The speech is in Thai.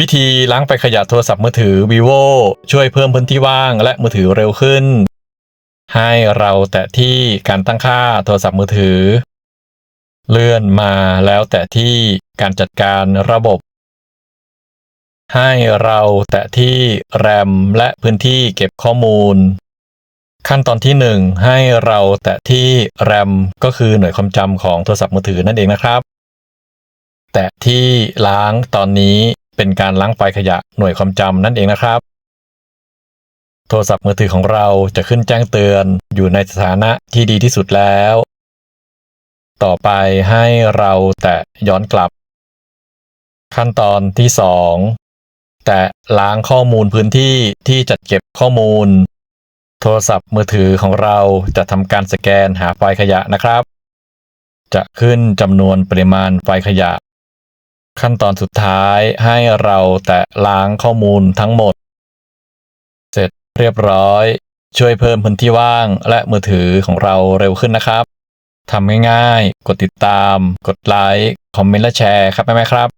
วิธีล้างไฟขยะโทรศัพท์มือถือ vivo ช่วยเพิ่มพื้นที่ว่างและมือถือเร็วขึ้น ให้เราแตะที่การตั้งค่าโทรศัพท์มือถือ เลื่อนมาแล้วแตะที่การจัดการระบบ ให้เราแตะที่ RAM และพื้นที่เก็บข้อมูล ขั้นตอนที่ 1 ให้เราแตะที่ RAM ก็คือหน่วยความจำของโทรศัพท์มือถือนั่นเองนะครับ แตะที่ล้างตอนนี้ เป็นการล้างไฟล์ขยะหน่วยความจำนั่นเองนะครับ โทรศัพท์มือถือของเราจะขึ้นแจ้งเตือนอยู่ในสถานะที่ดีที่สุดแล้ว ต่อไปให้เราแตะย้อนกลับ ขั้นตอนที่ 2 แตะล้างข้อมูลพื้นที่ที่จัดเก็บข้อมูล โทรศัพท์มือถือของเราจะทำการสแกนหาไฟล์ขยะนะครับ จะขึ้นจำนวนปริมาณไฟล์ขยะ ขั้นตอนสุดท้ายให้เราแตะล้างข้อมูลทั้งหมด เสร็จเรียบร้อย ช่วยเพิ่มพื้นที่ว่างและมือถือของเราเร็วขึ้นนะครับทำง่ายๆ กดติดตาม กดไลค์ คอมเมนต์และแชร์ครับแม่ๆครับ